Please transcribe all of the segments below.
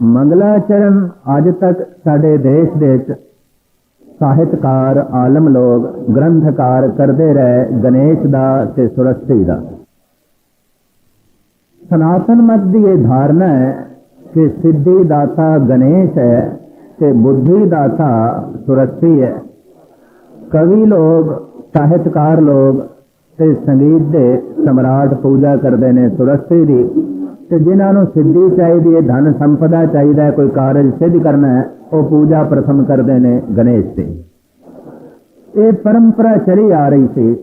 ਮੰਗਲਾਚਰਨ ਅੱਜ ਤੱਕ ਸਾਡੇ ਦੇਸ਼ ਦੇ ਵਿੱਚ ਸਾਹਿਤਕਾਰ, ਆਲਮ ਲੋਗ ਗ੍ਰੰਥਕਾਰ ਕਰਦੇ ਰਹੇ ਗਣੇਸ਼ ਦਾ ਤੇ ਸਰਸਵਤੀ ਦਾ। ਸਨਾਤਨ ਮਤ ਦੀ ਇਹ ਧਾਰਨਾ ਹੈ ਕਿ ਸਿੱਧੀ ਦਾਤਾ ਗਣੇਸ਼ ਹੈ ਤੇ ਬੁੱਧੀ ਦਾਤਾ ਸਰਸਵਤੀ ਹੈ। ਕਵੀ ਲੋਗ ਸਾਹਿਤਕਾਰ ਲੋਗ ਤੇ ਸੰਗੀਤ ਦੇ ਸਮਰਾਟ ਪੂਜਾ ਕਰਦੇ ਨੇ ਸਰਸਵਤੀ ਦੀ। ਤੇ ਜਿਨ੍ਹਾਂ ਨੂੰ ਸਿੱਧੀ ਚਾਹੀਦੀ ਹੈ, ਧਨ ਸੰਪਦਾ ਚਾਹੀਦਾ ਹੈ, ਕੋਈ ਕਾਰਜ ਸਿੱਧ ਕਰਨਾ ਹੈ, ਉਹ ਪੂਜਾ ਪ੍ਰਥਮ ਕਰਦੇ ਨੇ ਗਣੇਸ਼ ਦੀ। ਇਹ ਪਰੰਪਰਾ ਚਲੀ ਆ ਰਹੀ ਸੀ,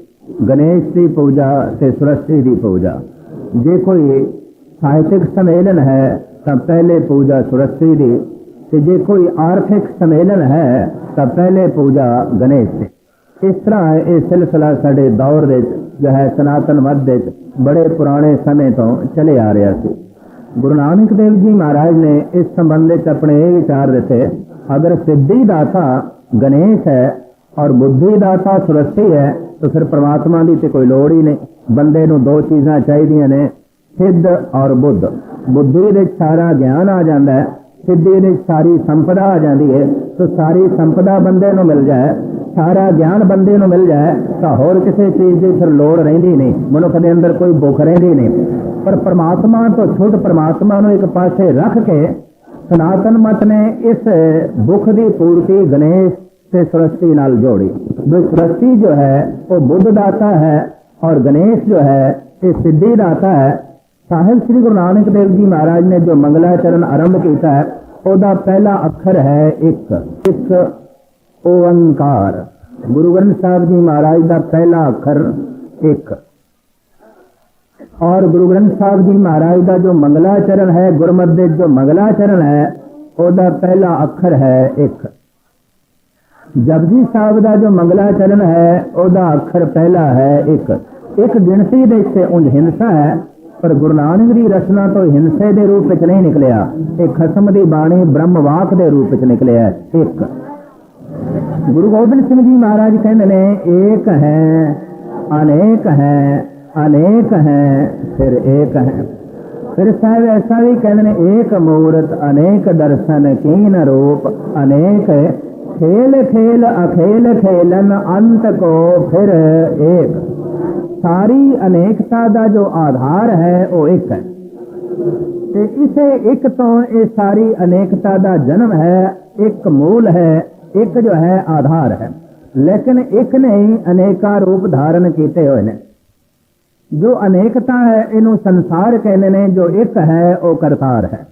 ਗਣੇਸ਼ ਦੀ ਪੂਜਾ ਤੇ ਸਰਸਵਤੀ ਦੀ ਪੂਜਾ। ਜੇ ਕੋਈ ਸਾਹਿਤਿਕ ਸੰਮੇਲਨ ਹੈ, ਤਾਂ ਪਹਿਲੇ ਪੂਜਾ ਸਰਸਵਤੀ ਦੀ, ਤੇ ਜੇ ਕੋਈ ਆਰਥਿਕ ਸੰਮੇਲਨ ਹੈ, ਤਾਂ ਪਹਿਲੇ ਪੂਜਾ ਗਣੇਸ਼ ਦੀ। ਇਸ ਤਰ੍ਹਾਂ ਇਹ ਸਿਲਸਿਲਾ ਸਾਡੇ ਦੌਰ ਵਿੱਚ, ਜੋ ਹੈ ਸਨਾਤਨ ਮਤ ਵਿੱਚ, ਬੜੇ ਪੁਰਾਣੇ ਸਮੇਂ ਤੋਂ ਚਲੇ ਆ ਰਿਹਾ ਸੀ। ਗੁਰੂ ਨਾਨਕ ਦੇਵ ਜੀ ਮਹਾਰਾਜ ਨੇ ਇਸ ਸੰਬੰਧ ਵਿੱਚ ਆਪਣੇ ਇਹ ਵਿਚਾਰ ਦਿੱਤੇ, ਅਗਰ ਸਿੱਧੀ ਦਾਤਾ ਗਣੇਸ਼ ਹੈ ਔਰ ਬੁੱਧੀ ਦਾਤਾ ਸਰਸਤੀ ਹੈ, ਤਾਂ ਫਿਰ ਪ੍ਰਮਾਤਮਾ ਦੀ ਤੇ ਕੋਈ ਲੋੜ ਹੀ ਨਹੀਂ। ਬੰਦੇ ਨੂੰ ਦੋ ਚੀਜ਼ਾਂ ਚਾਹੀਦੀਆਂ ਨੇ, ਸਿੱਧ ਔਰ ਬੁੱਧ। ਬੁੱਧੀ ਦੇ ਸਾਰਾ ਗਿਆਨ ਆ ਜਾਂਦਾ ਹੈ, ਸਿੱਧੀ ਦੇ ਸਾਰੀ ਸੰਪਦਾ ਆ ਜਾਂਦੀ ਹੈ, ਤਾਂ ਸਾਰੀ ਸੰਪਦਾ ਬੰਦੇ ਨੂੰ ਮਿਲ ਜਾਏ। ਸਾਰਾ ਗਿਆਨ ਬੰਦੇ ਨੂੰ ਮਿਲ ਜਾਏ, ਤਾਂ ਹੋਰ ਕਿਸੇ ਚੀਜ਼ ਦੀ ਫਿਰ ਲੋੜ ਰਹਿੰਦੀ ਨਹੀਂ। ਮਨੁੱਖ ਦੇ ਅੰਦਰ ਕੋਈ ਭੁੱਖ ਰਹਿੰਦੀ ਨਹੀਂ। ਪਰ ਪ੍ਰਮਾਤਮਾ ਤੋਂ ਛੁੱਟ ਪ੍ਰਮਾਤਮਾ ਨੂੰ ਇੱਕ ਪਾਸੇ ਰੱਖ ਕੇ ਸਨਾਤਨ ਮਤ ਨੇ ਇਸ ਭੁੱਖ ਦੀ ਪੂਰਤੀ ਗਣੇਸ਼ ਤੇ ਸਰਸਤੀ ਨਾਲ ਜੋੜੀ। ਜੋ ਸਰਸਤੀ ਜੋ ਹੈ, ਉਹ ਬੁੱਧ ਦਾਤਾ ਹੈ ਔਰ ਗਣੇਸ਼ ਜੋ ਹੈ, ਇਹ ਸਿੱਧੀ ਦਾਤਾ ਹੈ। ਸਾਹਿਬ ਸ੍ਰੀ ਗੁਰੂ ਨਾਨਕ ਦੇਵ ਜੀ ਮਹਾਰਾਜ ਨੇ ਜੋ ਮੰਗਲਾਚਰਨ ਆਰੰਭ ਕੀਤਾ ਹੈ, ਉਹਦਾ ਪਹਿਲਾ ਅੱਖਰ ਹੈ ਇੱਕ। ਇੱਕ ਓੰਕਾਰ। ਗੁਰੂ ਗ੍ਰੰਥ ਸਾਹਿਬ ਜੀ ਮਹਾਰਾਜ ਦਾ ਪਹਿਲਾ ਅੱਖਰ ਇੱਕ। ਔਰ ਗੁਰੂ ਗ੍ਰੰਥ ਸਾਹਿਬ ਜੀ ਮਹਾਰਾਜ ਦਾ ਜੋ ਮੰਗਲਾਚਰਨ ਹੈ, ਗੁਰਮਤਿ ਦੇ ਜੋ ਮੰਗਲਾਚਰਨ ਹੈ, ਉਹਦਾ ਪਹਿਲਾ ਅੱਖਰ ਹੈ ਇੱਕ। ਜਪਜੀ ਸਾਹਿਬ ਦਾ ਜੋ ਮੰਗਲਾਚਰਨ ਹੈ, ਉਹਦਾ ਅੱਖਰ ਪਹਿਲਾ ਹੈ ਇੱਕ। ਇੱਕ ਗਿਣਤੀ ਦੇ ਵਿੱਚ ਉਂਝ ਹਿੰਸਾ ਹੈ, ਪਰ ਗੁਰੂ ਨਾਨਕ ਦੀ ਰਚਨਾ ਤੋਂ ਹਿੰਸੇ ਦੇ ਰੂਪ ਵਿੱਚ ਨਹੀਂ ਨਿਕਲਿਆ। ਇਹ ਖਸਮ ਦੀ ਬਾਣੀ ਬ੍ਰਹਮ ਵਾਕ ਦੇ ਰੂਪ ਵਿੱਚ ਨਿਕਲਿਆ ਇੱਕ। ਗੁਰੂ ਗੋਬਿੰਦ ਸਿੰਘ ਜੀ ਮਹਾਰਾਜ ਕਹਿੰਦੇ ਨੇ, ਏਕ ਹੈ, ਅਨੇਕ ਹੈ ਅਨੇਕ ਹੈ, ਫਿਰ ਏਕ ਹੈ। ਫਿਰ ਸਾਹਿਬ ਐਸਾ ਵੀ ਕਹਿੰਦੇ ਨੇ, ਏਕ ਮੂਰਤ, ਅਨੇਕ ਦਰਸ਼ਨ, ਕੀਨ ਰੂਪ, ਅਨੇਕ ਖੇਲ ਖੇਲ, ਅਖੇਲ, ਖੇਲਨ, ਅੰਤ ਕੋ ਫਿਰ ਏਕ। ਸਾਰੀ ਅਨੇਕਤਾ ਦਾ ਜੋ ਆਧਾਰ ਹੈ, ਉਹ ਇੱਕ ਹੈ। ਤੇ ਇਸੇ ਇੱਕ ਤੋਂ ਇਹ ਸਾਰੀ ਅਨੇਕਤਾ ਦਾ ਜਨਮ ਹੈ, ਇੱਕ ਮੂਲ ਹੈ ਇੱਕ ਜੋ ਹੈ ਆਧਾਰ ਹੈ। ਲੇਕਿਨ ਇੱਕ ਨੇ ਹੀ ਅਨੇਕਾਂ ਰੂਪ ਧਾਰਨ ਕੀਤੇ ਹੋਏ ਨੇ। ਜੋ ਅਨੇਕਤਾ ਹੈ, ਇਹਨੂੰ ਸੰਸਾਰ ਕਹਿੰਦੇ ਨੇ, ਜੋ ਇੱਕ ਹੈ, ਉਹ ਕਰਤਾਰ ਹੈ।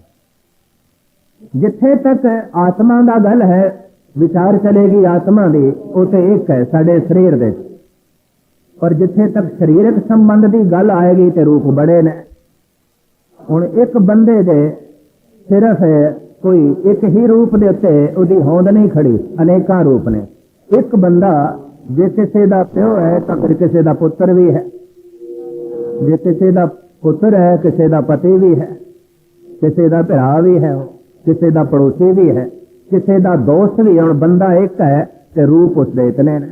ਜਿੱਥੇ ਤੱਕ ਆਤਮਾ ਦਾ ਗੱਲ ਹੈ, ਵਿਚਾਰ ਚਲੇਗੀ ਆਤਮਾ ਦੀ ਉਹ ਤੇ ਇੱਕ ਹੈ, ਸਾਡੇ ਸਰੀਰ ਦੇ ਪਰ ਜਿੱਥੇ ਤੱਕ ਸਰੀਰਕ ਸੰਬੰਧ ਦੀ ਗੱਲ ਆਏਗੀ ਤੇ ਰੂਪ ਬੜੇ ਨੇ। ਹੁਣ ਇੱਕ ਬੰਦੇ ਦੇ ਸਿਰਫ ਕੋਈ ਇੱਕ ਹੀ ਰੂਪ ਦੇ ਉੱਤੇ ਉਹਦੀ ਹੋਂਦ ਨਹੀਂ ਖੜੀ, ਅਨੇਕਾਂ ਰੂਪ ਨੇ। ਇੱਕ ਬੰਦਾ ਜੇ ਕਿਸੇ ਦਾ ਪਿਓ ਹੈ, ਤਾਂ ਫਿਰ ਕਿਸੇ ਦਾ ਪੁੱਤਰ ਵੀ ਹੈ। ਜੇ ਕਿਸੇ ਦਾ ਪੁੱਤਰ ਹੈ, ਕਿਸੇ ਦਾ ਪਤੀ ਵੀ ਹੈ। ਕਿਸੇ ਦਾ ਭਰਾ ਵੀ ਹੈ, ਕਿਸੇ ਦਾ ਪੜੋਸੀ ਵੀ ਹੈ। ਕਿਸੇ ਦਾ ਦੋਸਤ ਵੀ ਹੁਣ ਬੰਦਾ ਇੱਕ ਹੈ ਤੇ ਰੂਪ ਉਸ ਦੇ ਇਤਨੇ ਨੇ।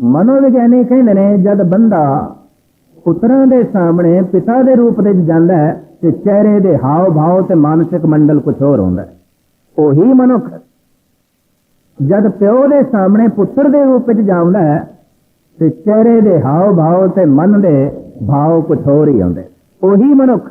ਮਨੋਵਿਗਿਆਨੀ ਕਹਿੰਦੇ ਨੇ, ਜਦ ਬੰਦਾ ਪੁੱਤਰਾਂ ਦੇ ਸਾਹਮਣੇ ਪਿਤਾ ਦੇ ਰੂਪ ਵਿੱਚ ਜਾਂਦਾ ਹੈ ਤੇ ਚਿਹਰੇ ਦੇ ਹਾਵ ਭਾਵ ਤੇ ਮਾਨਸਿਕ ਮੰਡਲ ਕੁਝ ਹੋਰ ਹੁੰਦਾ ਉਹੀ ਮਨੁੱਖ ਜਦ ਪਿਓ ਦੇ ਸਾਹਮਣੇ ਪੁੱਤਰ ਦੇ ਰੂਪ ਵਿੱਚ ਜਾਂਦਾ ਹੈ, ਤੇ ਚਿਹਰੇ ਦੇ ਹਾਵ ਭਾਵ ਤੇ ਮਨ ਦੇ ਭਾਵ ਕੁਝ ਹੋਰ ਹੀ ਆਉਂਦੇ ਉਹੀ ਮਨੁੱਖ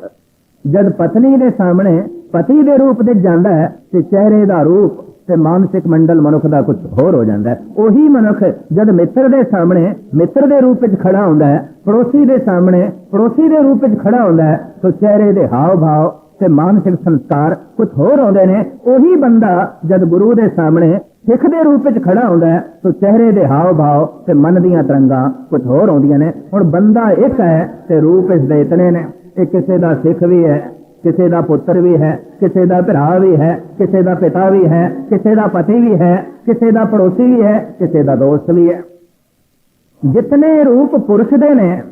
ਜਦ ਪਤਨੀ ਦੇ ਸਾਹਮਣੇ ਪਤੀ ਦੇ ਰੂਪ ਵਿੱਚ ਜਾਂਦਾ ਹੈ, ਤੇ ਚਿਹਰੇ ਦਾ ਰੂਪ ਤੇ ਮਾਨਸਿਕ ਮੰਡਲ ਮਨੁੱਖ ਦਾ ਕੁਝ ਹੋਰ ਹੋ ਜਾਂਦਾ ਹੈ। ਉਹੀ ਮਨੁੱਖ ਜਦ ਮਿੱਤਰ ਦੇ ਸਾਹਮਣੇ, ਮਿੱਤਰ ਦੇ ਰੂਪ ਵਿੱਚ ਖੜਾ ਹੁੰਦਾ ਹੈ, ਪੜੋਸੀ ਦੇ ਸਾਹਮਣੇ, ਪੜੋਸੀ ਦੇ ਰੂਪ ਵਿੱਚ ਖੜਾ ਹੁੰਦਾ ਹੈ ਤਾਂ ਚਿਹਰੇ ਦੇ ਹਾਵ ਭਾਵ ਤੇ ਮਾਨਸਿਕ ਸੰਸਕਾਰ ਕੁਝ ਹੋਰ ਆਉਂਦੇ ਨੇ। ਉਹੀ ਬੰਦਾ ਜਦ ਗੁਰੂ ਦੇ ਸਾਹਮਣੇ ਸਿੱਖ ਦੇ ਰੂਪ ਵਿੱਚ ਖੜਾ ਹੁੰਦਾ ਹੈ ਤਾਂ ਚਿਹਰੇ ਦੇ ਹਾਵ ਭਾਵ ਤੇ ਮਨ ਦੀਆਂ ਤਰੰਗਾਂ ਕੁਝ ਹੋਰ ਆਉਂਦੀਆਂ ਨੇ। ਹੁਣ ਬੰਦਾ ਇੱਕ ਹੈ ਤੇ ਰੂਪ ਇਸ ਦੇ ਇਤਨੇ ਨੇ। ਇਹ ਕਿਸੇ ਦਾ ਸਿੱਖ ਵੀ ਹੈ ਕਿਸੇ ਦਾ ਪੁੱਤਰ ਵੀ ਹੈ, ਕਿਸੇ ਦਾ ਭਰਾ ਵੀ ਹੈ, ਕਿਸੇ ਦਾ ਪਿਤਾ ਵੀ ਹੈ, ਕਿਸੇ ਦਾ ਪਤੀ ਵੀ ਹੈ, ਕਿਸੇ ਦਾ ਪੜੋਸੀ ਵੀ ਹੈ, ਕਿਸੇ ਦਾ ਦੋਸਤ ਵੀ ਹੈ। ਜਿਤਨੇ ਰੂਪ ਪੁਰਸ਼ ਦੇ ਨੇ,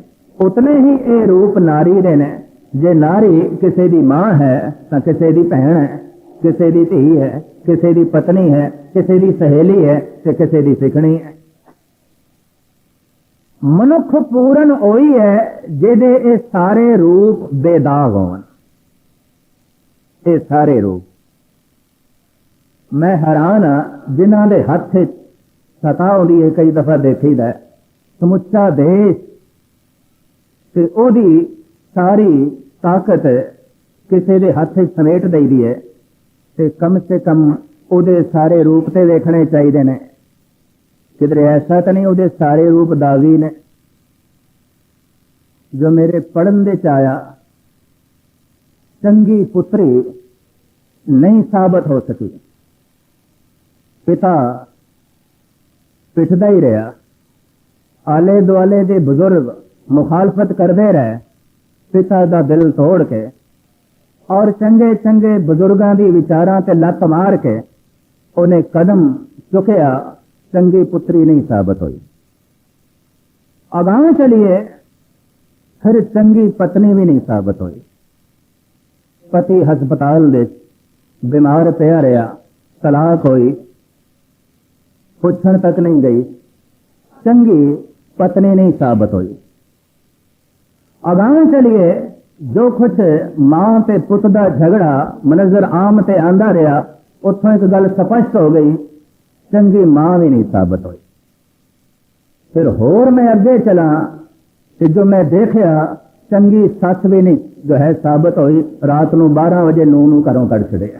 ਉਤਨੇ ਹੀ ਇਹ ਰੂਪ ਨਾਰੀ ਦੇ ਨੇ। ਜੇ ਨਾਰੀ ਕਿਸੇ ਦੀ ਮਾਂ ਹੈ, ਤਾਂ ਕਿਸੇ ਦੀ ਭੈਣ ਹੈ, ਕਿਸੇ ਦੀ ਧੀ ਹੈ, ਕਿਸੇ ਦੀ ਪਤਨੀ ਹੈ, ਕਿਸੇ ਦੀ ਸਹੇਲੀ ਹੈ ਤੇ ਕਿਸੇ ਦੀ ਸਿੱਖਣੀ ਹੈ। ਮਨੁੱਖ ਪੂਰਨ ਹੋਈ ਹੈ, ਜਿਹਦੇ ਇਹ ਸਾਰੇ ਰੂਪ ਬੇਦਾਗ ਹੋਣ। ਇਹ ਸਾਰੇ ਰੂਪ ਮੈਂ ਹੈਰਾਨ ਆ ਜਿਨ੍ਹਾਂ ਦੇ ਹੱਥ 'ਚ ਸਤਾ ਆਉਂਦੀ ਹੈ, ਕਈ ਦਫਾ ਦੇਖੀਦਾ ਹੈ। ਸਮੁੱਚਾ ਦੇਸ਼ ਤੇ ਉਹਦੀ ਸਾਰੀ ਤਾਕਤ ਕਿਸੇ ਦੇ ਹੱਥ 'ਚ ਸਮੇਟ ਦਈਦੀ ਹੈ ਤੇ ਕਮ ਸੇ ਕਮ ਉਹਦੇ ਸਾਰੇ ਰੂਪ ਤੇ ਦੇਖਣੇ ਚਾਹੀਦੇ ਨੇ। ਕਿਧਰੇ ਐਸਾ ਤਾਂ ਨਹੀਂ ਉਹਦੇ ਸਾਰੇ ਰੂਪ ਦਾਗੀ ਨੇ। ਜੋ ਮੇਰੇ ਪੜਨ ਦੇ ਚ ਆਇਆ ਚੰਗੀ ਪੁੱਤਰੀ ਨਹੀਂ ਸਾਬਤ ਹੋ ਸਕੀ ਪਿਤਾ ਪਿੱਟਦਾ ਹੀ ਰਿਹਾ ਆਲੇ ਦੁਆਲੇ ਦੇ ਬਜ਼ੁਰਗ ਮੁਖਾਲਫਤ ਕਰਦੇ ਰਹੇ ਪਿਤਾ ਦਾ ਦਿਲ ਤੋੜ ਕੇ ਔਰ ਚੰਗੇ ਚੰਗੇ ਬਜ਼ੁਰਗਾਂ ਦੀ ਵਿਚਾਰਾਂ ਤੇ ਲੱਤ ਮਾਰ ਕੇ ਉਹਨੇ ਕਦਮ ਚੁੱਕਿਆ ਚੰਗੀ ਪੁੱਤਰੀ ਨਹੀਂ ਸਾਬਤ ਹੋਈ ਅਗਾਹ ਚਲੀਏ ਫਿਰ ਚੰਗੀ ਪਤਨੀ ਵੀ ਨਹੀਂ ਸਾਬਤ ਹੋਈ ਪਤੀ ਹਸਪਤਾਲ ਦੇ ਬਿਮਾਰ ਪਿਆ ਰਿਹਾ ਤਲਾਕ ਹੋਈ ਪੁੱਛਣ ਤੱਕ ਨਹੀਂ ਗਈ ਚੰਗੀ ਪਤਨੀ ਨਹੀਂ ਸਾਬਤ ਹੋਈ ਅਗਾਹ ਚਲੀਏ ਜੋ ਕੁਛ ਮਾਂ ਤੇ ਪੁੱਤ ਦਾ ਝਗੜਾ ਮਨਜ਼ਰ ਆਮ ਤੇ ਆਂਦਾ ਰਿਹਾ ਉੱਥੋਂ ਇੱਕ ਗੱਲ ਸਪਸ਼ਟ ਹੋ ਗਈ ਚੰਗੀ ਮਾਂ ਵੀ ਨਹੀਂ ਸਾਬਤ ਹੋਈ ਫਿਰ ਹੋਰ ਮੈਂ ਅੱਗੇ ਚਲਾਂ ਤੇ ਜੋ ਮੈਂ ਦੇਖਿਆ ਚੰਗੀ ਸੱਸ ਵੀ ਨਹੀਂ ਜੋ ਹੈ ਸਾਬਤ ਹੋਈ, ਰਾਤ ਨੂੰ 12 ਵਜੇ ਨੂੰ ਨੂੰ ਘਰੋਂ ਕੱਢ ਛੜਿਆ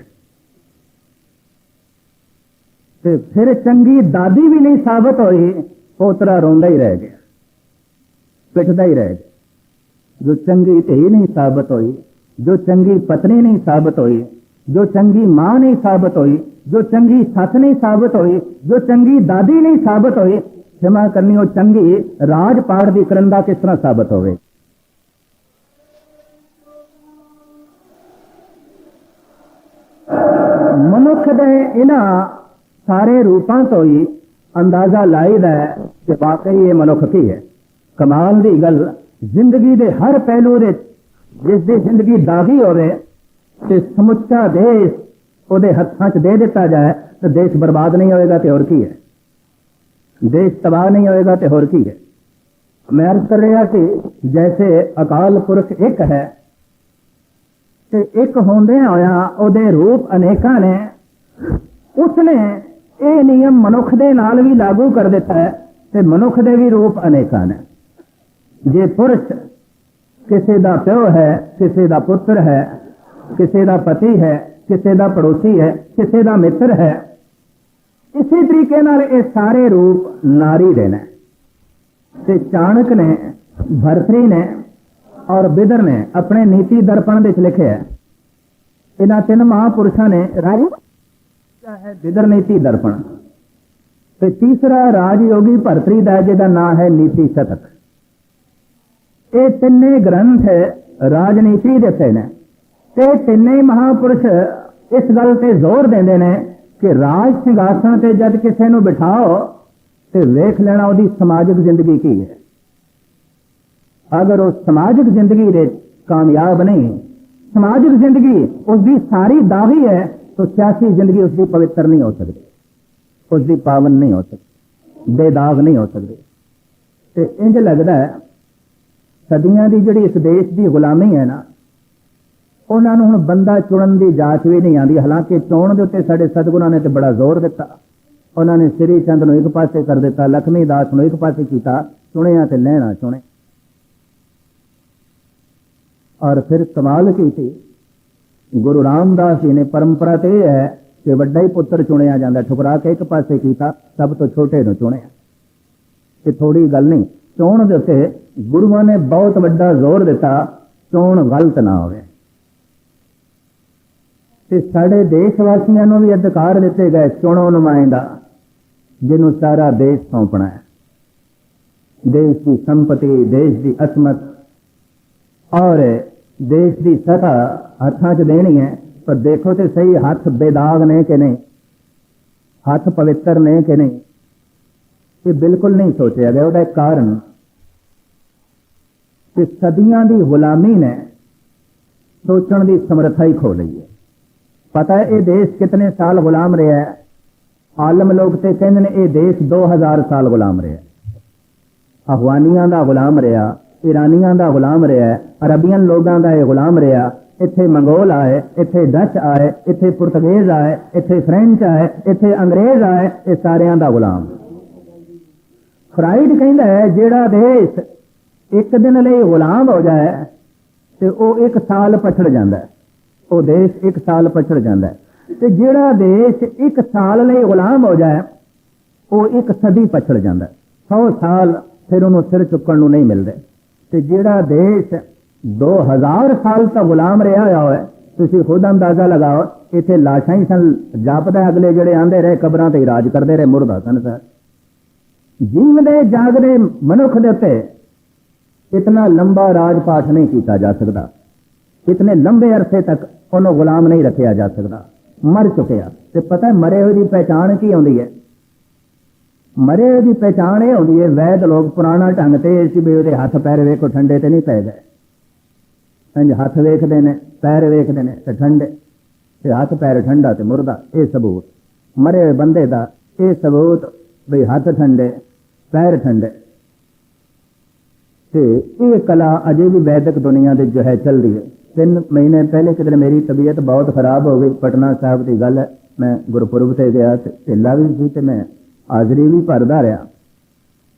ਤੇ ਫਿਰ ਚੰਗੀ ਦਾਦੀ ਵੀ ਨਹੀਂ ਸਾਬਤ ਹੋਈ, ਪੋਤਰਾ ਰੋਂਦਾ ਹੀ ਰਹਿ ਗਿਆ, ਪਿੱਟਦਾ ਹੀ ਰਹਿ ਗਿਆ। ਜੋ ਚੰਗੀ ਧੀ ਨਹੀਂ ਸਾਬਤ ਹੋਈ, ਜੋ ਚੰਗੀ ਪਤਨੀ ਨਹੀਂ ਸਾਬਤ ਹੋਈ, ਜੋ ਚੰਗੀ ਮਾਂ ਨਹੀਂ ਸਾਬਤ ਹੋਈ, ਜੋ ਚੰਗੀ ਸੱਸ ਨਹੀਂ ਸਾਬਤ ਹੋਈ, ਜੋ ਚੰਗੀ ਦਾਦੀ ਨਹੀਂ ਸਾਬਤ ਹੋਈ ਖਿਮਾ ਕਰਨੀ ਉਹ ਚੰਗੀ ਰਾਜ ਪਾਠ ਦੀ ਕਰਨ ਦਾ ਕਿਸ ਤਰ੍ਹਾਂ ਸਾਬਤ ਹੋਵੇ? ਮਨੁੱਖ ਦੇ ਇਹਨਾਂ ਸਾਰੇ ਰੂਪਾਂ ਤੋਂ ਹੀ ਅੰਦਾਜ਼ਾ ਲਾਈਦਾ ਹੈ ਕਿ ਵਾਕਈ ਇਹ ਮਨੁੱਖ ਕੀ ਹੈ। ਕਮਾਲ ਦੀ ਗੱਲ, ਜ਼ਿੰਦਗੀ ਦੇ ਹਰ ਪਹਿਲੂ ਦੇ ਜਿਸ ਦੀ ਜ਼ਿੰਦਗੀ ਦਾਗੀ ਹੋਵੇ ਤੇ ਸਮੁੱਚਾ ਦੇਸ਼ ਉਹਦੇ ਹੱਥਾਂ 'ਚ ਦੇ ਦਿੱਤਾ ਜਾਏ ਤੇ ਦੇਸ਼ ਬਰਬਾਦ ਨਹੀਂ ਹੋਏਗਾ ਤੇ ਹੋਰ ਕੀ ਹੈ? ਦੇਸ਼ ਤਬਾਹ ਨਹੀਂ ਹੋਏਗਾ ਤੇ ਹੋਰ ਕੀ ਹੈ? ਮੈਂ ਅਰਜ਼ ਕਰ ਰਿਹਾ ਕਿ ਜੈਸੇ ਅਕਾਲ ਪੁਰਖ ਇੱਕ ਹੈ ਤੇ ਇੱਕ ਹੁੰਦੇ ਹੋਇਆ ਉਹਦੇ ਰੂਪ ਅਨੇਕਾਂ ਨੇ ਉਸਨੇ ਇਹ ਨਿਯਮ ਮਨੁੱਖ ਦੇ ਨਾਲ ਵੀ ਲਾਗੂ ਕਰ ਦਿੱਤਾ ਹੈ ਤੇ ਮਨੁੱਖ ਦੇ ਵੀ ਰੂਪ ਅਨੇਕਾਂ ਨੇ। ਜੇ ਪੁਰਸ਼ ਕਿਸੇ ਦਾ ਪਿਓ ਹੈ, ਕਿਸੇ ਦਾ ਪੁੱਤਰ ਹੈ, ਕਿਸੇ ਦਾ ਪਤੀ ਹੈ, ਕਿਸੇ ਦਾ ਪੜੋਸੀ ਹੈ, ਕਿਸੇ ਦਾ ਮਿੱਤਰ ਹੈ, ਇਸੇ ਤਰੀਕੇ ਨਾਲ ਇਹ ਸਾਰੇ ਰੂਪ ਨਾਰੀ ਦੇ ਨੇ ਤੇ ਚਾਣਕ ਨੇ, ਭਰਤਰੀ ਨੇ ਔਰ ਬਿਦਰ ਨੇ ਆਪਣੇ ਨੀਤੀ ਦਰਪਣ ਵਿੱਚ ਲਿਖਿਆ ਇਹਨਾਂ ਤਿੰਨ ਮਹਾਪੁਰਸ਼ਾਂ ਨੇ ਰਾਜ ਹੈ ਬਿਦਰ ਨੀਤੀ ਦਰਪਣ। ਤੇ ਤੀਸਰਾ ਰਾਜਯੋਗੀ ਭਰਤਰੀ ਦਾ, ਜਿਹਦਾ ਨਾਮ ਹੈ ਨੀਤੀ ਸ਼ਤਕ ਇਹ ਤਿੰਨੇ ਗ੍ਰੰਥ ਰਾਜਨੀਤੀ ਦੇ ਸੇ ਨੇ। ਤੇ ਤਿੰਨੇ ਮਹਾਪੁਰਸ਼ ਇਸ ਗੱਲ ਤੇ ਜ਼ੋਰ ਦਿੰਦੇ ਨੇ ਕਿ ਰਾਜ ਸਿੰਘਾਸਣ ਤੇ ਜਦ ਕਿਸੇ ਨੂੰ ਬਿਠਾਓ ਤੇ ਵੇਖ ਲੈਣਾ ਉਹਦੀ ਸਮਾਜਿਕ ਜ਼ਿੰਦਗੀ ਕੀ ਹੈ। ਅਗਰ ਉਹ ਸਮਾਜਿਕ ਜ਼ਿੰਦਗੀ ਦੇ ਕਾਮਯਾਬ ਨਹੀਂ, ਸਮਾਜਿਕ ਜ਼ਿੰਦਗੀ ਉਸ ਦੀ ਸਾਰੀ ਦਾਵੀ ਹੈ ਤਾਂ ਸਿਆਸੀ ਜ਼ਿੰਦਗੀ ਉਸ ਦੀ ਪਵਿੱਤਰ ਨਹੀਂ ਹੋ ਸਕਦੀ। ਉਸ ਦੀ ਪਾਵਨ ਨਹੀਂ ਹੋ ਸਕਦੀ। ਬੇਦਾਗ ਨਹੀਂ ਹੋ ਸਕਦੀ। ਤੇ ਇੰਜ ਲੱਗਦਾ ਹੈ, ਸਦੀਆਂ ਦੀ ਜਿਹੜੀ ਇਸ ਦੇਸ਼ ਦੀ ਗੁਲਾਮੀ ਹੈ ਨਾ, ਉਹਨਾਂ ਨੂੰ ਹੁਣ ਬੰਦਾ ਚੁਣਨ ਦੀ ਜਾਚ ਵੀ ਨਹੀਂ ਆਂਦੀ ਹਾਲਾਂਕਿ ਚੋਣ ਦੇ ਉੱਤੇ ਸਾਡੇ ਸਤਗੁਰਾਂ ਨੇ ਤੇ ਬੜਾ ਜ਼ੋਰ ਦਿੱਤਾ। ਉਹਨਾਂ ਨੇ ਸ੍ਰੀ ਚੰਦ ਨੂੰ ਇੱਕ ਪਾਸੇ ਕਰ ਦਿੱਤਾ, ਲਖਮੀ ਦਾਸ ਨੂੰ ਇੱਕ ਪਾਸੇ ਕੀਤਾ, ਚੁਣਿਆ ਤੇ ਲੈਣਾ ਚੁਣੇ ਔਰ ਫਿਰ ਕਮਾਲ ਕੀਤੀ ਗੁਰੂ ਰਾਮਦਾਸ ਜੀ ਨੇ ਪਰੰਪਰਾ ਤੇ ਇਹ ਹੈ ਕਿ ਵੱਡਾ ਹੀ ਪੁੱਤਰ ਚੁਣਿਆ ਜਾਂਦਾ, ਠੁਕਰਾ ਕੇ ਇੱਕ ਪਾਸੇ ਕੀਤਾ, ਸਭ ਤੋਂ ਛੋਟੇ ਨੂੰ ਚੁਣਿਆ। ਇਹ ਥੋੜੀ ਗੱਲ ਨਹੀਂ, ਚੋਣ ਦੇ ਉੱਤੇ ਗੁਰੂਆਂ ਨੇ ਬਹੁਤ ਵੱਡਾ ਜ਼ੋਰ ਦਿੱਤਾ, ਚੋਣ ਗਲਤ ਨਾ ਹੋਵੇ। ਤੇ ਸਾਡੇ ਦੇਸ਼ ਵਾਸੀਆਂ ਨੂੰ ਵੀ ਅਧਿਕਾਰ ਦਿੱਤੇ ਗਏ ਚੁਣੋ ਨੁਮਾਇੰਦਾ, ਜਿਹਨੂੰ ਸਾਰਾ ਦੇਸ਼ ਸੌਂਪਣਾ ਹੈ। ਦੇਸ਼ ਦੀ ਸੰਪਤੀ, ਦੇਸ਼ ਦੀ ਅਸਮਤ, ਔਰ ਦੇਸ਼ ਦੀ ਸਤਾ ਹੱਥਾਂ 'ਚ ਦੇਣੀ ਹੈ, ਪਰ ਦੇਖੋ ਤੇ ਸਹੀ ਹੱਥ ਬੇਦਾਗ ਨੇ ਕਿ ਨਹੀਂ? ਹੱਥ ਪਵਿੱਤਰ ਨੇ ਕਿ ਨਹੀਂ? ਇਹ ਬਿਲਕੁਲ ਨਹੀਂ ਸੋਚਿਆ ਗਿਆ, ਉਹਦਾ ਕਾਰਨ। ਕਿ ਸਦੀਆਂ ਦੀ ਗੁਲਾਮੀ ਨੇ ਸੋਚਣ ਦੀ ਸਮਰੱਥਾ ਹੀ ਖੋ ਲਈ ਹੈ। ਪਤਾ ਹੈ, ਇਹ ਦੇਸ਼ ਕਿਤਨੇ ਸਾਲ ਗੁਲਾਮ ਰਿਹਾ ਹੈ? ਆਲਮ ਲੋਕ ਤੇ ਕਹਿੰਦੇ ਨੇ, ਇਹ ਦੇਸ਼ 2000 ਸਾਲ ਗੁਲਾਮ ਰਿਹਾ ਅਫਗਾਨੀਆਂ ਦਾ ਗੁਲਾਮ ਰਿਹਾ ਈਰਾਨੀਆਂ ਦਾ ਗੁਲਾਮ ਰਿਹਾ ਅਰਬੀਅਨ ਲੋਕਾਂ ਦਾ ਇਹ ਗੁਲਾਮ ਰਿਹਾ ਇੱਥੇ ਮੰਗੋਲ ਆਏ, ਇੱਥੇ ਡੱਚ ਆਏ, ਇੱਥੇ ਪੁਰਤਗੇਜ਼ ਆਏ, ਇੱਥੇ ਫ੍ਰੈਂਚ ਆਏ, ਇੱਥੇ ਅੰਗਰੇਜ਼ ਆਏ, ਇਹ ਸਾਰਿਆਂ ਦਾ ਗੁਲਾਮ। ਫਰਾਈਡ ਕਹਿੰਦਾ ਹੈ, ਜਿਹੜਾ ਦੇਸ਼ ਇੱਕ ਦਿਨ ਲਈ ਗੁਲਾਮ ਹੋ ਜਾਏ ਤੇ ਉਹ ਇੱਕ ਸਾਲ ਪਛੜ ਜਾਂਦਾ ਉਹ ਦੇਸ਼ ਇੱਕ ਸਾਲ ਪਛੜ ਜਾਂਦਾ ਹੈ। ਤੇ ਜਿਹੜਾ ਦੇਸ਼ ਇੱਕ ਸਾਲ ਲਈ ਗੁਲਾਮ ਹੋ ਜਾਏ, ਉਹ ਇੱਕ ਸਦੀ ਪਛੜ ਜਾਂਦਾ ਹੈ। 100 ਸਾਲ ਫਿਰ ਉਹਨੂੰ ਸਿਰ ਚੁੱਕਣ ਨੂੰ ਨਹੀਂ ਮਿਲਦੇ। ਤੇ ਜਿਹੜਾ ਦੇਸ਼ 2000 ਸਾਲ ਤੱਕ ਗੁਲਾਮ ਰਿਹਾ ਹੋਇਆ ਹੋਵੇ ਤੁਸੀਂ ਖੁਦ ਅੰਦਾਜ਼ਾ ਲਗਾਓ, ਇੱਥੇ ਲਾਸ਼ਾਂ ਹੀ ਸਨ, ਜਾਪਦਾ ਅਗਲੇ ਜਿਹੜੇ ਆਂਦੇ ਰਹੇ, ਕਬਰਾਂ ਤੇ ਹੀ ਰਾਜ ਕਰਦੇ ਰਹੇ, ਮੁਰਦਾ ਸਨ ਸਰ। ਜੀਵਦੇ ਜਾਗਦੇ ਮਨੁੱਖ ਦੇ ਉੱਤੇ ਇਤਨਾ ਲੰਬਾ ਰਾਜ ਪਾਠ ਨਹੀਂ ਕੀਤਾ ਜਾ ਸਕਦਾ। ਇਤਨੇ ਲੰਬੇ ਅਰਸੇ ਤੱਕ ਉਹਨੂੰ ਗੁਲਾਮ ਨਹੀਂ ਰੱਖਿਆ ਜਾ ਸਕਦਾ। ਮਰ ਚੁੱਕਿਆ। ਤੇ ਪਤਾ ਮਰੇ ਹੋਏ ਦੀ ਪਹਿਚਾਣ ਕੀ ਆਉਂਦੀ ਹੈ? ਮਰੇ ਹੋਏ ਦੀ ਪਹਿਚਾਣ ਇਹ ਹੁੰਦੀ ਹੈ, ਵੈਦ ਲੋਕ ਪੁਰਾਣਾ ਢੰਗ ਤੇ ਸੀ ਵੀ ਉਹਦੇ ਹੱਥ ਪੈਰ ਵੇਖੋ, ਠੰਡੇ ਤੇ ਨਹੀਂ ਪੈ ਗਏ। ਇੰਜ ਹੱਥ ਵੇਖਦੇ ਨੇ, ਪੈਰ ਵੇਖਦੇ ਨੇ ਤੇ ਠੰਡੇ। ਤੇ ਹੱਥ ਪੈਰ ਠੰਡਾ ਤੇ ਮੁਰਦਾ, ਇਹ ਸਬੂਤ। ਮਰੇ ਹੋਏ ਬੰਦੇ ਦਾ ਇਹ ਸਬੂਤ ਵੀ ਹੱਥ ਠੰਡੇ, ਪੈਰ ਠੰਡੇ। ਤੇ ਇਹ ਕਲਾ ਅਜੇ ਵੀ ਵੈਦਿਕ ਦੁਨੀਆ ਦੇ ਜੋ ਹੈ ਚੱਲਦੀ ਹੈ। ਤਿੰਨ ਮਹੀਨੇ ਪਹਿਲੇ ਕਿਤੇ ਮੇਰੀ ਤਬੀਅਤ ਬਹੁਤ ਖਰਾਬ ਹੋ ਗਈ, ਪਟਨਾ ਸਾਹਿਬ ਦੀ ਗੱਲ ਹੈ। ਮੈਂ ਗੁਰਪੁਰਬ ਤੇ ਗਿਆ ਤੇ ਢਿੱਲਾ ਵੀ ਸੀ ਤੇ ਮੈਂ ਹਾਜ਼ਰੀ ਵੀ ਭਰਦਾ ਰਿਹਾ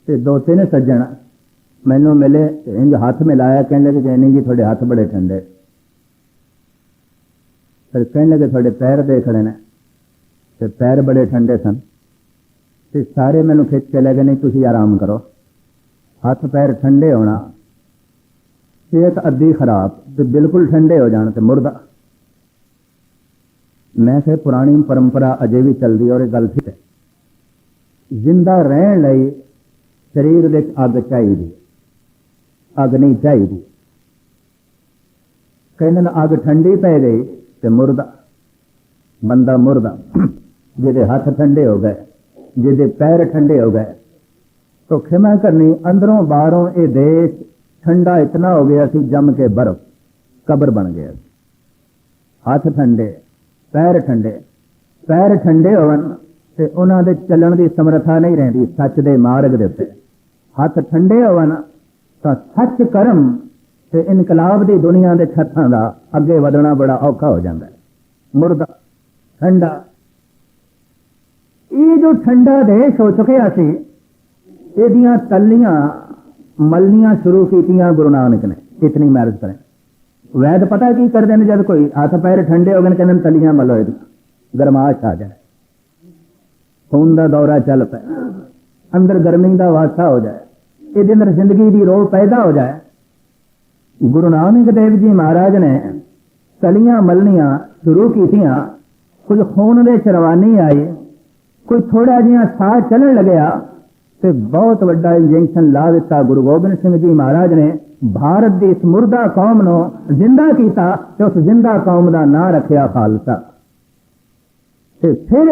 ਤੇ ਦੋ ਤਿੰਨ ਸੱਜਣ। ਮੈਨੂੰ ਮਿਲੇ ਤੇ ਇੰਜ ਹੱਥ ਮਿਲਾਇਆ, ਕਹਿਣ ਲੱਗੇ ਜੈਨੀ ਜੀ, ਤੁਹਾਡੇ ਹੱਥ ਬੜੇ ਠੰਡੇ। ਫਿਰ ਕਹਿਣ ਲੱਗੇ, ਤੁਹਾਡੇ ਪੈਰ ਦੇਖਣੇ ਨੇ ਤੇ ਪੈਰ ਬੜੇ ਠੰਡੇ ਸਨ। ਤੇ ਸਾਰੇ ਮੈਨੂੰ ਖਿੱਚ ਕੇ ਲੈ ਗਏ, ਨਹੀਂ, ਤੁਸੀਂ ਆਰਾਮ ਕਰੋ। ਹੱਥ ਪੈਰ ਠੰਡੇ ਹੋਣਾ, ਸਿਹਤ ਅੱਧੀ ਖਰਾਬ ਤੇ ਬਿਲਕੁਲ ਠੰਡੇ ਹੋ ਜਾਣ ਤੇ ਮੁਰਦਾ। ਮੈਂ ਕਿਹਾ, ਪੁਰਾਣੀ ਪਰੰਪਰਾ ਅਜੇ ਵੀ ਚੱਲਦੀ ਔਰ ਇਹ ਗੱਲ ਠੀਕ ਹੈ। ਜ਼ਿੰਦਾ ਰਹਿਣ ਲਈ ਸਰੀਰ ਵਿੱਚ ਅੱਗ ਚਾਹੀਦੀ, ਅੱਗ ਨਹੀਂ ਚਾਹੀਦੀ। ਕਹਿੰਦੇ ਨੇ ਅੱਗ ਠੰਡੀ ਪੈ ਗਈ ਤੇ ਮੁਰਦਾ, ਬੰਦਾ ਮੁਰਦਾ, ਜਿਹਦੇ ਹੱਥ ਠੰਡੇ ਹੋ ਗਏ, ਜਿਹਦੇ ਪੈਰ ਠੰਡੇ ਹੋ ਗਏ। ਤੋ ਖਿਮਾ ਕਰਨੀ, ਅੰਦਰੋਂ ਬਾਹਰੋਂ ਇਹ ਦੇਸ਼ ਠੰਡਾ ਇਤਨਾ ਹੋ ਗਿਆ ਸੀ, ਜੰਮ ਕੇ ਬਰਫ਼, ਕਬਰ ਬਣ ਗਿਆ ਹੱਥ ਠੰਡੇ, ਪੈਰ ਠੰਡੇ ਪੈਰ ਠੰਡੇ ਹੋਣ ਤੇ ਉਹਨਾਂ ਦੇ ਚੱਲਣ ਦੀ ਸਮਰੱਥਾ ਨਹੀਂ ਰਹਿੰਦੀ ਸੱਚ ਦੇ ਮਾਰਗ ਦੇ ਉੱਤੇ। ਹੱਥ ਠੰਡੇ ਹੋਣ ਤਾਂ ਸੱਚ ਕਰਮ ਤੇ ਇਨਕਲਾਬ ਦੀ ਦੁਨੀਆ ਦੇ ਛੱਤਾਂ ਦਾ ਅੱਗੇ ਵਧਣਾ ਬੜਾ ਔਖਾ ਹੋ ਜਾਂਦਾ ਹੈ। ਮੁਰਦਾ, ਠੰਡਾ। ਇਹ ਜੋ ਠੰਡਾ ਦੇਸ਼ ਹੋ ਚੁੱਕਿਆ ਸੀ, ਇਹਦੀਆਂ ਤੱਲੀਆਂ, ਮਲਨੀਆਂ ਸ਼ੁਰੂ ਕੀਤੀਆਂ ਗੁਰੂ ਨਾਨਕ ਨੇ, ਇਤਨੀ ਮੈਰਿਜ ਕਰੇ। ਵੈਦ ਪਤਾ ਕੀ ਕਰਦੇ ਨੇ ਜਦ ਕੋਈ ਹੱਥ ਪੈਰ ਠੰਡੇ ਹੋ ਗਏ ਨੇ, ਕਹਿੰਦੇ ਨੇ ਤਲੀਆਂ ਮਲੋ ਇਹਦੀ ਗਰਮਾਸ਼ ਆ ਜਾਏ। ਖੂਨ ਦਾ ਦੌਰਾ ਚੱਲ ਪੈ ਅੰਦਰ ਗਰਮੀ ਦਾ ਵਾਸਾ ਹੋ ਜਾਏ, ਇਹਦੇ ਅੰਦਰ ਜ਼ਿੰਦਗੀ ਦੀ ਰੋਹ ਪੈਦਾ ਹੋ ਜਾਏ। ਗੁਰੂ ਨਾਨਕ ਦੇਵ ਜੀ ਮਹਾਰਾਜ ਨੇ ਤਲੀਆਂ ਮਲਣੀਆਂ ਸ਼ੁਰੂ ਕੀਤੀਆਂ, ਕੁਝ ਖੂਨ ਦੇ ਚਰਵਾਨੀ ਆਈ ਕੋਈ ਥੋੜਾ ਜਿਹਾ ਸਾਹ ਚੱਲਣ ਲੱਗਿਆ ਤੇ ਬਹੁਤ ਵੱਡਾ ਇੰਜੈਕਸ਼ਨ ਲਾ ਦਿੱਤਾ ਗੁਰੂ ਗੋਬਿੰਦ ਸਿੰਘ ਜੀ ਮਹਾਰਾਜ ਨੇ। ਭਾਰਤ ਦੀ ਇਸ ਮੁਰਦਾ ਕੌਮ ਨੂੰ ਜ਼ਿੰਦਾ ਕੀਤਾ ਤੇ ਉਸ ਜ਼ਿੰਦਾ ਕੌਮ ਦਾ ਨਾਂ ਰੱਖਿਆ ਖਾਲਸਾ। ਤੇ ਫਿਰ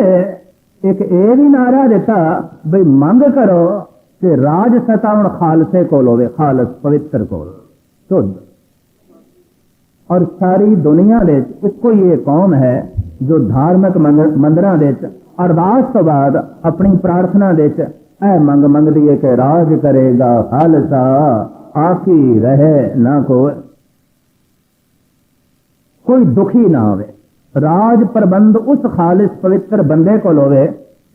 ਇੱਕ ਇਹ ਵੀ ਨਾਰਾ ਦਿੱਤਾ ਬਈ ਮੰਗ ਕਰੋ ਤੇ ਰਾਜ ਸਤਾ ਹੁਣ ਖਾਲਸੇ ਕੋਲ ਹੋਵੇ, ਖਾਲਸ ਪਵਿੱਤਰ ਕੋਲ। ਸ਼ੁੱਧ ਔਰ ਸਾਰੀ ਦੁਨੀਆ ਦੇ ਇੱਕੋ ਹੀ ਇਹ ਕੌਮ ਹੈ ਜੋ ਧਾਰਮਿਕ ਮੰਗ- ਮੰਦਿਰਾਂ ਦੇ ਵਿੱਚ ਅਰਦਾਸ ਤੋਂ ਬਾਅਦ ਆਪਣੀ ਪ੍ਰਾਰਥਨਾ ਦੇ ਵਿੱਚ ਇਹ ਮੰਗ ਮੰਗਦੀ ਹੈ ਕਿ ਰਾਜ ਕਰੇਗਾ ਖਾਲਸਾ, ਆਖੀ ਰਹੇ ਨਾ ਕੋਈ। ਕੋਈ ਦੁਖੀ ਨਾ ਹੋਵੇ। ਰਾਜ ਪ੍ਰਬੰਧ ਉਸ ਖਾਲਿਸ ਪਵਿੱਤਰ ਬੰਦੇ ਕੋਲ ਹੋਵੇ,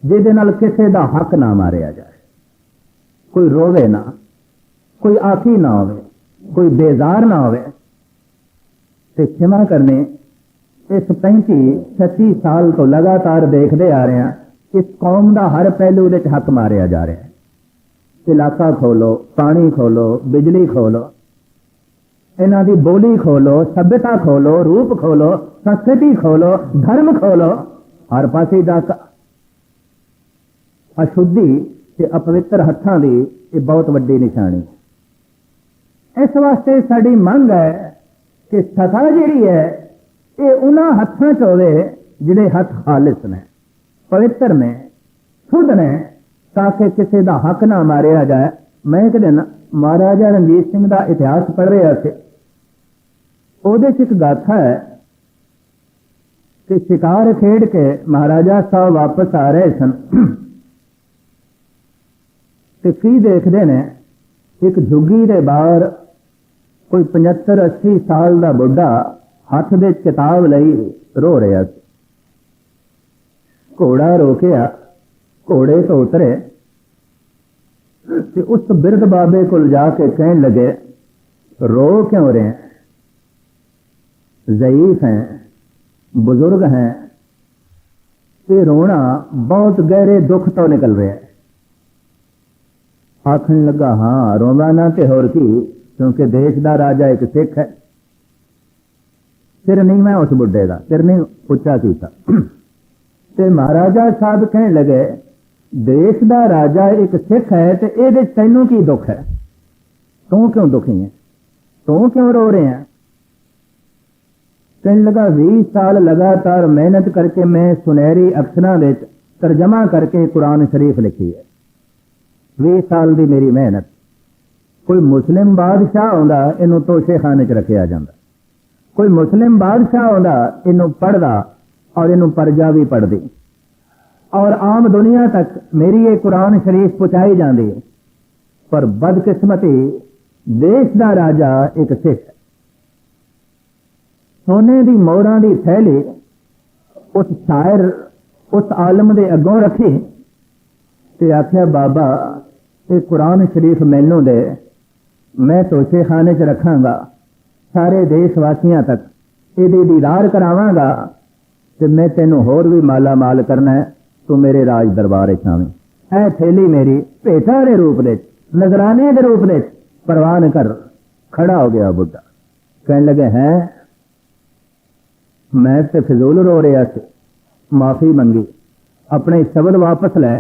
ਜਿਹਦੇ ਨਾਲ ਕਿਸੇ ਦਾ ਹੱਕ ਨਾ ਮਾਰਿਆ ਜਾਏ। ਕੋਈ ਰੋਵੇ ਨਾ, ਕੋਈ ਆਖੀ ਨਾ ਹੋਵੇ, ਕੋਈ ਬੇਜ਼ਾਰ ਨਾ ਹੋਵੇ। ਤੇ ਖਿਮਾ ਕਰਨੇ, ਇਸ 35 36 ਸਾਲ ਤੋਂ ਲਗਾਤਾਰ ਦੇਖਦੇ ਆ ਰਹੇ ਹਾਂ, ਇਸ ਕੌਮ ਦਾ ਹਰ ਪਹਿਲੂ ਵਿੱਚ ਹੱਕ ਮਾਰਿਆ ਜਾ ਰਿਹਾ ਹੈ। ਇਲਾਕਾ ਖੋਲੋ, ਪਾਣੀ ਖੋਲੋ, ਬਿਜਲੀ ਖੋਲੋ, ਇਹਨਾਂ ਦੀ ਬੋਲੀ ਖੋਲੋ, ਸਭਿਅਤਾ ਖੋਲੋ, ਰੂਪ ਖੋਲੋ ਸੰਸਕ੍ਰਿਤੀ ਖੋਲੋ ਧਰਮ ਖੋਲੋ ਹਰ ਪਾਸੇ ਦਾ ਅਸ਼ੁੱਧੀ ਤੇ ਅਪਵਿੱਤਰ ਹੱਥਾਂ ਦੀ ਇਹ ਬਹੁਤ ਵੱਡੀ ਨਿਸ਼ਾਨੀ ਹੈ ਇਸ ਵਾਸਤੇ ਸਾਡੀ ਮੰਗ ਹੈ ਕਿ ਸਤਾ ਜਿਹੜੀ ਹੈ ਇਹ ਉਹਨਾਂ ਹੱਥਾਂ 'ਚ ਹੋਵੇ ਜਿਹੜੇ ਹੱਥ ਖਾਲਿਸ ਨੇ ਪਵਿੱਤਰ ਨੇ ਸ਼ੁੱਧ ਨੇ ਤਾਂ ਕਿ ਕਿਸੇ ਦਾ ਹੱਕ ਨਾ ਮਾਰਿਆ ਜਾਏ ਮੈਂ ਇੱਕ ਦਿਨ ਮਹਾਰਾਜਾ ਰਣਜੀਤ ਸਿੰਘ ਦਾ ਇਤਿਹਾਸ ਪੜ੍ਹ ਰਿਹਾ ਸੀ ਉਹਦੇ 'ਚ ਇੱਕ ਗਾਥਾ ਹੈ ਤੇ ਸ਼ਿਕਾਰ ਖੇਡ ਕੇ ਮਹਾਰਾਜਾ ਸਾਹਿਬ ਵਾਪਸ ਆ ਰਹੇ ਸਨ। ਤੇ ਕੀ ਦੇਖਦੇ ਨੇ, ਇੱਕ ਝੁੱਗੀ ਦੇ ਬਾਹਰ ਕੋਈ 75 80 ਸਾਲ ਦਾ ਬੁੱਢਾ ਹੱਥ ਦੇ ਕਿਤਾਬ ਲਈ ਰੋ ਰਿਹਾ ਸੀ। ਘੋੜਾ ਰੋਕਿਆ, ਘੋੜੇ ਤੋਂ ਉਤਰੇ ਤੇ ਉਸ ਬਿਰਦ ਬਾਬੇ ਕੋਲ ਜਾ ਕੇ ਕਹਿਣ ਲੱਗੇ, ਰੋ ਕਿਉਂ ਰਹੇ? ਜ਼ਈਫ਼ ਹੈ। बुजुर्ग हैं ਤੇ ਰੋਣਾ ਬਹੁਤ ਗਹਿਰੇ ਦੁੱਖ ਤੋਂ ਨਿਕਲ ਰਿਹਾ ਹੈ ਆਖਣ ਲੱਗਾ ਹਾਂ ਰੋਣਾ ਨਾ ਤੇ ਹੋਰ ਕੀ ਕਿਉਂਕਿ ਦੇਸ਼ ਦਾ ਰਾਜਾ ਇੱਕ ਸਿੱਖ ਹੈ ਸਿਰ ਨਹੀਂ ਮੈਂ ਉਸ ਬੁੱਢੇ ਦਾ ਸਿਰ ਨਹੀਂ ਉੱਚਾ ਕੀਤਾ ਤੇ ਮਹਾਰਾਜਾ ਸਾਹਿਬ ਕਹਿਣ ਲੱਗੇ ਦੇਸ਼ ਦਾ ਰਾਜਾ ਇੱਕ ਸਿੱਖ ਹੈ ਤੇ ਇਹਦੇ 'ਚ ਤੈਨੂੰ ਕੀ ਦੁੱਖ ਹੈ ਤੂੰ ਕਿਉਂ ਦੁਖੀ ਹੈ ਤੂੰ ਕਿਉਂ ਰੋ ਰਿਹਾ ਹੈ ਕਹਿਣ ਲਗਾ 20 ਸਾਲ ਲਗਾਤਾਰ ਮਿਹਨਤ ਕਰਕੇ ਮੈਂ ਸੁਨਹਿਰੀ ਅੱਖਰਾਂ ਵਿੱਚ ਤਰਜਮਾ ਕਰਕੇ ਕੁਰਾਨ ਸ਼ਰੀਫ ਲਿਖੀ ਹੈ। 20 ਸਾਲ ਦੀ ਮੇਰੀ ਮਿਹਨਤ। ਕੋਈ ਮੁਸਲਿਮ ਬਾਦਸ਼ਾਹ ਆਉਂਦਾ, ਇਹਨੂੰ ਤੋਸ਼ੇਖਾਨੇ 'ਚ ਰੱਖਿਆ ਜਾਂਦਾ। ਕੋਈ ਮੁਸਲਿਮ ਬਾਦਸ਼ਾਹ ਆਉਂਦਾ, ਇਹਨੂੰ ਪੜਦਾ ਔਰ ਇਹਨੂੰ ਪਰਜਾ ਵੀ ਪੜਦੀ ਔਰ ਆਮ ਦੁਨੀਆ ਤੱਕ ਮੇਰੀ ਇਹ ਕੁਰਾਨ ਸ਼ਰੀਫ ਪਹੁੰਚਾਈ ਜਾਂਦੀ ਪਰ ਬਦਕਿਸਮਤੀ ਦੇਸ਼ ਦਾ ਰਾਜਾ ਇੱਕ ਸਿੱਖ ਸੋਨੇ ਦੀ ਮੋਹਰਾਂ ਦੀ ਥੈਲੀ ਉਸ ਸ਼ਾਇਰ, ਉਸ ਆਲਮ ਦੇ ਅੱਗੋਂ ਰੱਖੀ ਤੇ ਆਖਿਆ, ਬਾਬਾ, ਇਹ ਕੁਰਾਨ ਸ਼ਰੀਫ ਮੈਨੂੰ ਦੇ। ਮੈਂ ਤੋਸ਼ੇ ਖਾਨੇ 'ਚ ਰੱਖਾਂਗਾ। ਸਾਰੇ ਦੇਸ਼ ਵਾਸੀਆਂ ਤੱਕ ਇਹਦੀ ਦੀਦਾਰ ਕਰਾਵਾਂਗਾ ਤੇ ਮੈਂ ਤੈਨੂੰ ਹੋਰ ਵੀ ਮਾਲਾ ਮਾਲ ਕਰਨਾ ਤੂੰ ਮੇਰੇ ਰਾਜ ਦਰਬਾਰ ਵਿੱਚ ਆਵੇਂ। ਇਹ ਥੈਲੀ ਮੇਰੀ ਭੇਟਾ ਦੇ ਰੂਪ ਵਿੱਚ ਨਜ਼ਰਾਨੇ ਦੇ ਰੂਪ ਵਿੱਚ ਪ੍ਰਵਾਨ ਕਰ, ਖੜਾ ਹੋ ਗਿਆ ਬੁੱਢਾ। ਕਹਿਣ ਲੱਗੇ, ਹੈ? ਮੈਂ ਤੇ ਫਜ਼ੂਲ ਰੋ ਰਿਹਾ ਸੀ ਮਾਫੀ ਮੰਗੀ ਆਪਣੇ ਸ਼ਬਦ ਵਾਪਸ ਲੈ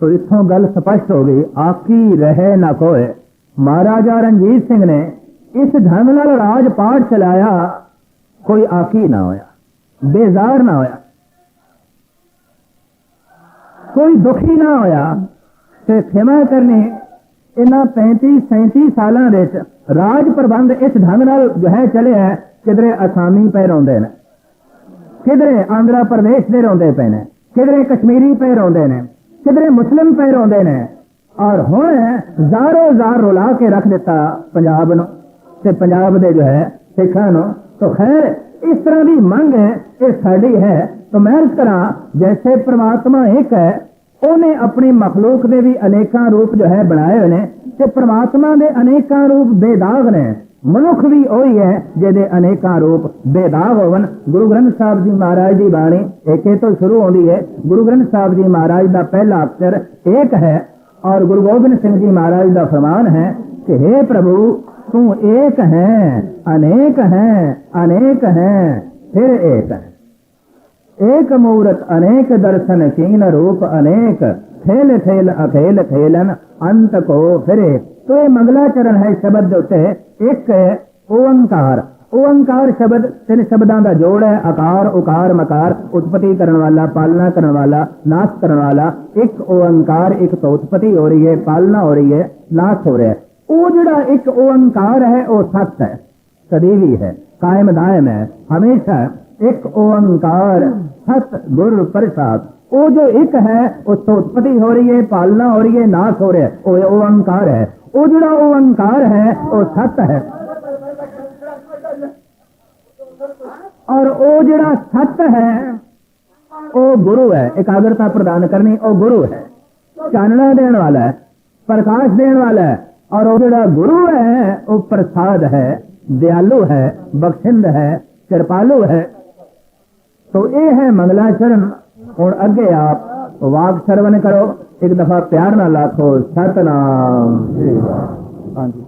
ਤੋ ਇਥੋਂ ਗੱਲ ਸਪਸ਼ਟ ਹੋ ਗਈ ਆਕੀ ਰਹੇ ਨਾ ਕੋਏ ਮਹਾਰਾਜਾ ਰਣਜੀਤ ਸਿੰਘ ਨੇ ਇਸ ਢੰਗ ਨਾਲ ਰਾਜ ਪਾਠ ਚਲਾਇਆ ਕੋਈ ਆਕੀ ਨਾ ਹੋਇਆ ਬੇਜ਼ਾਰ ਨਾ ਹੋਇਆ ਕੋਈ ਦੁਖੀ ਨਾ ਹੋਇਆ ਤੇ ਖਿਮਾ ਕਰਨੀ ਇਹਨਾਂ 35 37 ਸਾਲਾਂ ਵਿੱਚ ਰਾਜ ਪ੍ਰਬੰਧ ਇਸ ਢੰਗ ਨਾਲ ਜੋ ਹੈ ਚੱਲਿਆ ਕਿਧਰੇ ਅਸਾਮੀ ਪੈ ਰੋਂਦੇ ਨੇ, ਕਿਧਰੇ ਆਂਧਰਾ ਪ੍ਰਦੇਸ਼ ਦੇ ਰੋਂਦੇ ਪਏ ਨੇ, ਕਿਧਰੇ ਕਸ਼ਮੀਰੀ ਪੈ ਰੋਂਦੇ ਨੇ, ਕਿਧਰੇ ਮੁਸਲਿਮ ਪੈ ਰੋਂਦੇ ਨੇ, ਔਰ ਹੁਣ ਜ਼ਾਰੋ ਜ਼ਾਰ ਰੁਲਾ ਕੇ ਰੱਖ ਦਿੱਤਾ ਪੰਜਾਬ ਨੂੰ ਤੇ ਪੰਜਾਬ ਦੇ ਜੋ ਹੈ ਸਿੱਖਾਂ ਨੂੰ, ਤਾਂ ਖੈਰ ਇਸ ਤਰ੍ਹਾਂ ਦੀ ਮੰਗ ਹੈ, ਇਹ ਸਾਡੀ ਹੈ, ਤਾਂ ਮੈਂ ਅਰਜ਼ ਕਰਾਂ ਜੈਸੇ ਪ੍ਰਮਾਤਮਾ ਇੱਕ ਹੈ, ਉਹਨੇ ਆਪਣੀ ਮਖਲੂਕ ਦੇ ਵੀ ਅਨੇਕਾਂ ਰੂਪ ਜੋ ਹੈ ਬਣਾਏ ਹੋਏ ਨੇ, ਤੇ ਪ੍ਰਮਾਤਮਾ ਦੇ ਅਨੇਕਾਂ ਰੂਪ ਬੇਦਾਗ ਨੇ। ਮਨੁੱਖ ਵੀ ਉਹੀ ਹੈ ਜਿਹਦੇ ਅਨੇਕਾਂ ਰੂਪ ਬੇਦਾਗ ਹੋਵਨ। ਗੁਰੂ ਗ੍ਰੰਥ ਸਾਹਿਬ ਜੀ ਮਹਾਰਾਜ ਦੀ ਬਾਣੀ ਏਕੇ ਤੋਂ ਸ਼ੁਰੂ ਹੁੰਦੀ ਹੈ। ਗੁਰੂ ਗ੍ਰੰਥ ਸਾਹਿਬ ਜੀ ਮਹਾਰਾਜ ਦਾ ਪਹਿਲਾ ਅਕਸ਼ਰ ਏਕ ਹੈ ਔਰ ਗੁਰੂ ਗੋਬਿੰਦ ਸਿੰਘ ਜੀ ਮਹਾਰਾਜ ਦਾ ਫਰਮਾਨ ਹੈ ਕਿ हे ਪ੍ਰਭੂ, ਤੂੰ ਏਕ ਹੈ, ਅਨੇਕ ਹੈ ਅਨੇਕ ਹੈ, ਫਿਰ ਏਕ ਹੈ। ਏਕ ਮੂਰਤ ਅਨੇਕ ਦਰਸ਼ਨ ਕੀਨ ਰੂਪ ਅਨੇਕ ਖੇਲ ਖੇਲ ਅਖੇਲ ਖੇਲਨ ਅੰਤ ਕੋ ਫਿਰ तो ये मंगला चरण है शब्द ਦੇ ਉੱਤੇ ਇੱਕ ਹੈ ਓੰਕਾਰ ਓੰਕਾਰ ਸ਼ਬਦ ਤਿੰਨ ਸ਼ਬਦਾਂ ਦਾ ਜੋੜ ਹੈ ਆਕਾਰ ਉਕਾਰ ਮਕਾਰ ਉਤਪਤੀ ਕਰਨ ਵਾਲਾ ਪਾਲਣਾ ਕਰਨ ਵਾਲਾ ਨਾਸ਼ ਕਰਨ ਵਾਲਾ ਇੱਕ ਓੰਕਾਰ ਇੱਕ ਤੋਂ ਉਤਪਤੀ ਹੋ ਰਹੀ ਹੈ ਪਾਲਣਾ ਹੋ ਰਹੀ ਹੈ ਨਾਸ਼ ਹੋ ਰਿਹਾ ਹੈ ਉਹ ਜਿਹੜਾ ਇੱਕ ਓੰਕਾਰ ਹੈ ਉਹ ਸੱਚ ਹੈ ਕਦੀ ਵੀ ਹੈ ਕਾਇਮ ਦਾਇਮ ਹੈ ਹਮੇਸ਼ਾ ਇੱਕ ਓੰਕਾਰ ਸਤ ਗੁਰ ਪ੍ਰਸਾਦ ਉਹ ਜੋ ਇੱਕ ਹੈ ਉਸ ਤੋਂ ਉਤਪਤੀ ਹੋ ਰਹੀ ਹੈ ਪਾਲਣਾ ਹੋ ਰਹੀ ਹੈ ਨਾਸ਼ ਹੋ ਰਿਹਾ ਹੈ ਉਹ ਓੰਕਾਰ ਹੈ ਉਹ ਜਿਹੜਾ ਓੰਕਾਰ ਹੈ ਉਹ ਸਤ ਹੈ ਔਰ ਉਹ ਜਿਹੜਾ ਸਤ ਹੈ ਉਹ ਗੁਰੂ ਹੈ ਇਕਾਗਰਤਾ ਪ੍ਰਦਾਨ ਕਰਨੀ ਉਹ ਗੁਰੂ ਹੈ ਚਾਨਣਾ ਦੇਣ ਵਾਲਾ ਹੈ ਪ੍ਰਕਾਸ਼ ਦੇਣ ਵਾਲਾ ਹੈ ਔਰ ਉਹ ਜਿਹੜਾ ਗੁਰੂ ਹੈ ਉਹ ਪ੍ਰਸਾਦ ਹੈ ਦਿਆਲੂ ਹੈ ਬਖਸ਼ਿੰਦ ਹੈ ਕਿਰਪਾਲੂ ਹੈ ਤੋ ਇਹ ਹੈ ਮੰਗਲਾ ਚਰਨ ਹੁਣ ਅੱਗੇ ਆਪ ਵਾਕ ਸਰਵਨ ਕਰੋ ਇੱਕ ਦਫਾ ਪਿਆਰ ਨਾਲ ਆਖੋ ਸਤਨਾਮ। ਹਾਂਜੀ।